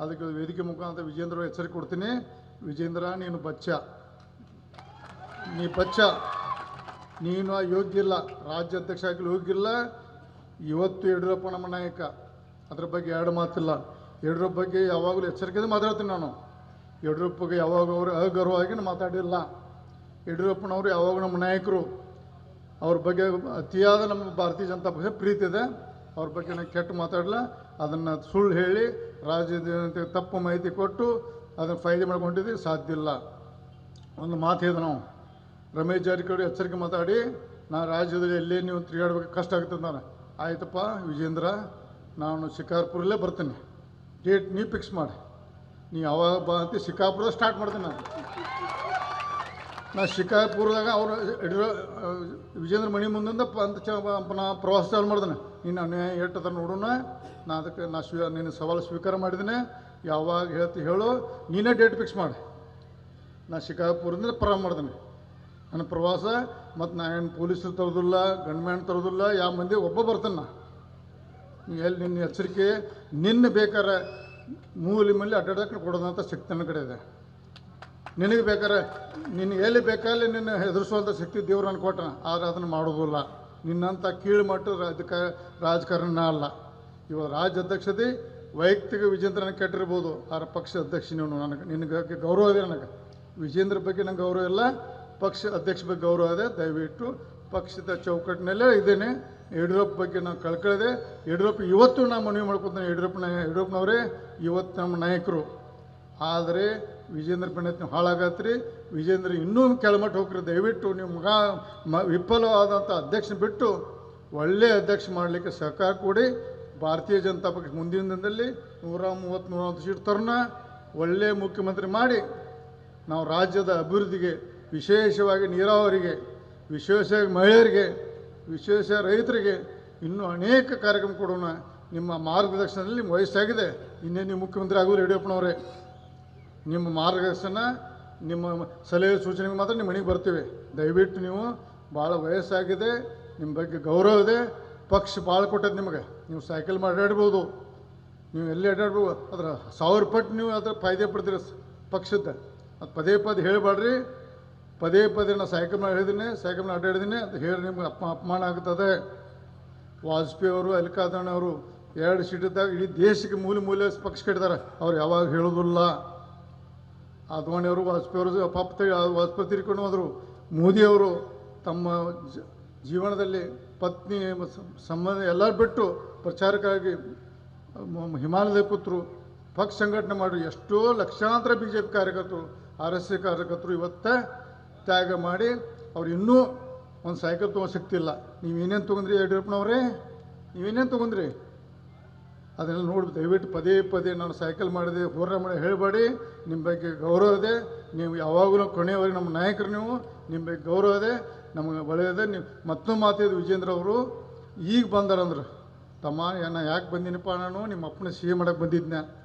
ಅದಕ್ಕೆ ವೇದಿಕೆ ಮುಖಾಂತರ ವಿಜೇಂದ್ರ ಎಚ್ಚರಿಕೆ ಕೊಡ್ತೀನಿ. ವಿಜೇಂದ್ರ, ನೀನು ಬಚ್ಚ. ನೀ ಬಚ್ಚ. ನೀನು ಯೋಗ್ಯ ಇಲ್ಲ ರಾಜ್ಯಾಧ್ಯಕ್ಷ ಆಗಲಿ ಇಲ್ಲ ಇವತ್ತು ಯಡಿಯೂರಪ್ಪ ನಮ್ಮ ನಾಯಕ. ಅದ್ರ ಬಗ್ಗೆ ಎರಡು ಮಾತಿಲ್ಲ. ಯಡಿಯೂರಪ್ಪ ಬಗ್ಗೆ ಯಾವಾಗಲೂ ಎಚ್ಚರಿಕೆಯಿಂದ ಮಾತಾಡ್ತೀನಿ ನಾನು. ಯಡಿಯೂರಪ್ಪಗೆ ಯಾವಾಗ ಅವರು ಅಗೌರವವಾಗಿ ಮಾತಾಡಿಲ್ಲ. ಯಡಿಯೂರಪ್ಪನವರು ಯಾವಾಗ ನಮ್ಮ ನಾಯಕರು. ಅವ್ರ ಬಗ್ಗೆ ಅತಿಯಾದ ನಮ್ಮ ಭಾರತೀಯ ಜನತಾ ಪಕ್ಷ ಪ್ರೀತಿ ಇದೆ. ಅವ್ರ ಬಗ್ಗೆ ನಾನು ಕೆಟ್ಟು ಮಾತಾಡಲ್ಲ ಅದನ್ನು ಸುಳ್ಳು ಹೇಳಿ ರಾಜ್ಯದ ತಪ್ಪು ಮಾಹಿತಿ ಕೊಟ್ಟು ಅದನ್ನು ಫೈದೆ ಮಾಡ್ಕೊಂಡಿದ್ದೀವಿ ಸಾಧ್ಯ ಇಲ್ಲ. ಒಂದು ಮಾತು ಹೇಳಿದೆ ನಾವು. ರಮೇಶ್ ಜಾರಕಿಹೊಳಿ ಎಚ್ಚರಿಕೆ ಮಾತಾಡಿ, ನಾ ರಾಜ್ಯದಲ್ಲಿ ಎಲ್ಲೇ ನೀವು ತಿರುಗಾಡ್ಬೇಕು, ಕಷ್ಟ ಆಗುತ್ತೆ ನಾನು ಆಯ್ತಪ್ಪ, ವಿಜೇಂದ್ರ, ನಾನು ಶಿಕಾರ್ಪುರಲ್ಲೇ ಬರ್ತೀನಿ. ಡೇಟ್ ನೀ ಫಿಕ್ಸ್ ಮಾಡಿ. ನೀ ಯಾವಾಗ ಬಾ ಅಂತ ಶಿಕಾರ್ಪುರ ಸ್ಟಾರ್ಟ್ ಮಾಡ್ತೀನಿ ನಾನು. ನಾ ಶಿಕಾಯಪುರದಾಗ ಅವರು ಯಡಿಯೂರ ವಿಜೇಂದ್ರ ಮಣಿ ಮುಂದಿಂದ ಪಂತ ಚ ನಾ ಪ್ರವಾಸ ಚಾಲು ಮಾಡಿದೆ ನೀನು ಅನ್ಯಾಯ ಎಟ್ಟದ ನೋಡೋಣ ನಾ ಅದಕ್ಕೆ ನಾ ಸ್ವೀ, ನಿನ್ನ ಸವಾಲು ಸ್ವೀಕಾರ ಮಾಡಿದ್ದೀನಿ ಯಾವಾಗ ಹೇಳ್ತಿ ಹೇಳು, ನೀನೇ ಡೇಟ್ ಫಿಕ್ಸ್ ಮಾಡಿ. ನಾ ಶಿಕಾಯಪುರದಿಂದ ಪ್ರಾರಂಭ ಮಾಡ್ದೇನೆ. ನನ್ನ ಪ್ರವಾಸ, ಮತ್ತು ನಾ ಏನು ಪೊಲೀಸರು ತರೋದಿಲ್ಲ ಗಂಡ್ಮ್ಯಾನ್ ತರೋದಿಲ್ಲ, ಯಾವ ಮಂದಿ, ಒಬ್ಬ ಬರ್ತಾನೆ ನಾ. ನೀ ಎಲ್ಲಿ, ನಿನ್ನ ಎಚ್ಚರಿಕೆ, ನಿನ್ನ ಬೇಕಾರೆ ಮೂಲಿ ಮಲ್ಲಿ ಅಡ್ಡಾಡಕ್ಕೆ ಕೊಡೋದಂತ ಶಕ್ತಿ ನನ್ನ ಕಡೆ ಇದೆ. ನಿನಗೆ ಬೇಕಾದ್ರೆ ನಿನಗೆ ಎಲ್ಲಿ ಬೇಕಾದ್ರೆ ನಿನ್ನ ಹೆದರಿಸುವಂಥ ಶಕ್ತಿ ದೇವ್ರು ನಾನು ಕೊಟ್ಟ ಆದರೆ ಅದನ್ನು ಮಾಡೋದಿಲ್ಲ ನಿನ್ನಂಥ ಕೀಳು ಮಟ್ಟ ರಾಜಕ, ರಾಜಕಾರಣ ಅಲ್ಲ. ಇವಾಗ ರಾಜ್ಯ ಅಧ್ಯಕ್ಷತೆ ವೈಯಕ್ತಿಕ ವಿಜೇಂದ್ರನ ಕೆಟ್ಟಿರ್ಬೋದು. ಆದ್ರೆ ಪಕ್ಷ ಅಧ್ಯಕ್ಷ ನೀವು ನನಗೆ, ನಿನಗೆ ಗೌರವ ಇದೆ ನನಗೆ? ವಿಜೇಂದ್ರ ಬಗ್ಗೆ ನಂಗೆ ಗೌರವ ಇಲ್ಲ. ಪಕ್ಷ ಅಧ್ಯಕ್ಷ ಬಗ್ಗೆ ಗೌರವ ಇದೆ. ದಯವಿಟ್ಟು ಪಕ್ಷದ ಚೌಕಟ್ಟಿನಲ್ಲೇ ಇದ್ದೇನೆ. ಯಡಿಯೂರಪ್ಪ ಬಗ್ಗೆ ನಾನು ಕಳ್ಕೊಳ್ಳದೆ ಯಡಿಯೂರಪ್ಪ ಇವತ್ತು ನಾನು ಮನವಿ ಮಾಡ್ಕೊತೇನೆ. ಯಡಿಯೂರಪ್ಪನ, ಯಡಿಯೂರಪ್ಪನವರೇ, ಇವತ್ತು ನಮ್ಮ ನಾಯಕರು. ಆದರೆ ವಿಜೇಂದ್ರ ಪಂಡಿತ್ ನೀವು ಹಾಳಾಗತ್ರಿ. ವಿಜೇಂದ್ರ ಇನ್ನೂ ಕೆಳಮಟ್ಟ ಹೋಗ್ರಿ. ದಯವಿಟ್ಟು ನೀವು ಮಗ, ಮ ವಿಫಲವಾದಂಥ ಅಧ್ಯಕ್ಷನ ಬಿಟ್ಟು ಒಳ್ಳೆಯ ಅಧ್ಯಕ್ಷ ಮಾಡಲಿಕ್ಕೆ ಸಹಕಾರ ಕೊಡಿ. ಭಾರತೀಯ ಜನತಾ ಪಕ್ಷ ಮುಂದಿನ ದಿನದಲ್ಲಿ ನೂರ ಮೂವತ್ತು ನೂರ ಒಂದು ಸೀಟ್ ತರೋಣ. ಒಳ್ಳೆಯ ಮುಖ್ಯಮಂತ್ರಿ ಮಾಡಿ. ನಾವು ರಾಜ್ಯದ ಅಭಿವೃದ್ಧಿಗೆ, ವಿಶೇಷವಾಗಿ ನೀರಾವರಿಗೆ, ವಿಶೇಷವಾಗಿ ಮಹಿಳೆಯರಿಗೆ, ವಿಶೇಷ ರೈತರಿಗೆ ಇನ್ನೂ ಅನೇಕ ಕಾರ್ಯಕ್ರಮ ಕೊಡೋಣ. ನಿಮ್ಮ ಮಾರ್ಗದರ್ಶನದಲ್ಲಿ ವಯಸ್ಸಾಗಿದೆ. ಇನ್ನೇ ನೀವು ಮುಖ್ಯಮಂತ್ರಿ ಆಗೋದು ಯಡಿಯೂರಪ್ಪನವರೇ. ನಿಮ್ಮ ಮಾರ್ಗದರ್ಶನ, ನಿಮ್ಮ ಸಲಹೆ ಸೂಚನೆಗೆ ಮಾತ್ರ ನಿಮ್ಮ ಮನೆಗೆ ಬರ್ತೀವಿ. ದಯವಿಟ್ಟು ನೀವು ಭಾಳ ವಯಸ್ಸಾಗಿದೆ, ನಿಮ್ಮ ಬಗ್ಗೆ ಗೌರವ ಇದೆ, ಪಕ್ಷ ಭಾಳ ಕೊಟ್ಟದ್ದು ನಿಮಗೆ. ನೀವು ಸೈಕಲ್ ಮಾಡಿ ಅಡ್ಡಾಡ್ಬೋದು. ನೀವು ಎಲ್ಲಿ ಅಡ್ಡಾಡ್ಬೋದು? ಅದರ ಸಾವಿರ ಪಟ್ಟು ನೀವು ಅದರ ಫಾಯ್ದೆ ಪಡ್ತೀರಿ ಪಕ್ಷದ. ಅದು ಪದೇ ಪದೇ ಹೇಳಬೇಡ್ರಿ ಪದೇ ಪದೇ ನಾನು ಸೈಕಲ್ ಮಾಡಿ ಹೇಳಿದ್ದೀನಿ ಸೈಕಲ್ ಮಾಡಿ ಅಡ್ಡಾಡಿದ್ದೀನಿ ಅದು ಹೇಳಿ ನಿಮ್ಗೆ ಅಪ ಅಪಮಾನ ಆಗ್ತದೆ. ವಾಜಪೇಯಿ ಅವರು ಅಲ್ಕಾದಣ್ಣ ಅವರು ಎರಡು ಸೀಟಿದ್ದಾಗ ಇಡೀ ದೇಶಕ್ಕೆ ಮೂಲೆ ಮೂಲೆ ಪಕ್ಷ ಕೆಟ್ಟಿದ್ದಾರೆ. ಅವ್ರು ಯಾವಾಗ ಹೇಳೋದಿಲ್ಲ ಅದ್ವಾಣಿಯವರು ವಾಜಪೇಯಿ ಅವರು ಪಾಪ ವಾಜಪೇಯಿ ತೀರ್ಕೊಂಡು ಹೋದರು. ಮೋದಿಯವರು ತಮ್ಮ ಜೀವನದಲ್ಲಿ ಪತ್ನಿ ಸಂಬಂಧ ಎಲ್ಲ ಬಿಟ್ಟು ಪ್ರಚಾರಕ್ಕಾಗಿ ಹಿಮಾಲಯದ ಕೂತರು. ಪಕ್ಷ ಸಂಘಟನೆ ಮಾಡಿ ಎಷ್ಟೋ ಲಕ್ಷಾಂತರ ಬಿ ಜೆ ಪಿ ಕಾರ್ಯಕರ್ತರು, ಆರ್ ಎಸ್ ಸಿ ಕಾರ್ಯಕರ್ತರು ಇವತ್ತೇ ತ್ಯಾಗ ಮಾಡಿ, ಅವ್ರು ಇನ್ನೂ ಒಂದು ಇಲ್ಲ ನೀವು ಏನೇನು ತೊಗೊಂಡ್ರಿ ಯಡಿಯೂರಪ್ಪನವರೇ? ನೀವೇನೇನು ತೊಗೊಂಡ್ರಿ? ಅದನ್ನೆಲ್ಲ ನೋಡಿ ದಯವಿಟ್ಟು ಪದೇ ಪದೇ ನಾನು ಸೈಕಲ್ ಮಾಡಿದೆ, ಹೋರಾಟ ಮಾಡಿ, ಹೇಳಬೇಡಿ. ನಿಮ್ಮ ಬಗ್ಗೆ ಗೌರವ ಇದೆ. ನೀವು ಯಾವಾಗಲೂ ಕೊನೆಯವರೆಗೆ ನಮ್ಮ ನಾಯಕರು ನೀವು. ನಿಮ್ಮ ಬಗ್ಗೆ ಗೌರವ ಇದೆ. ನಮಗೆ ಒಳ್ಳೆಯದೆ. ನೀವು ಮತ್ತೊಂದು ಮಾತಿದ್ದು ವಿಜೇಂದ್ರ ಅವರು. ಈಗ ಬಂದಾರಂದ್ರೆ, ತಮ್ಮ ಏನ ಯಾಕೆ ಬಂದಿನಪ್ಪ ನಾನು? ನಿಮ್ಮ ಅಪ್ಪನ ಸಿಹಿ ಮಾಡಕ್ಕೆ ಬಂದಿದ್ದೆ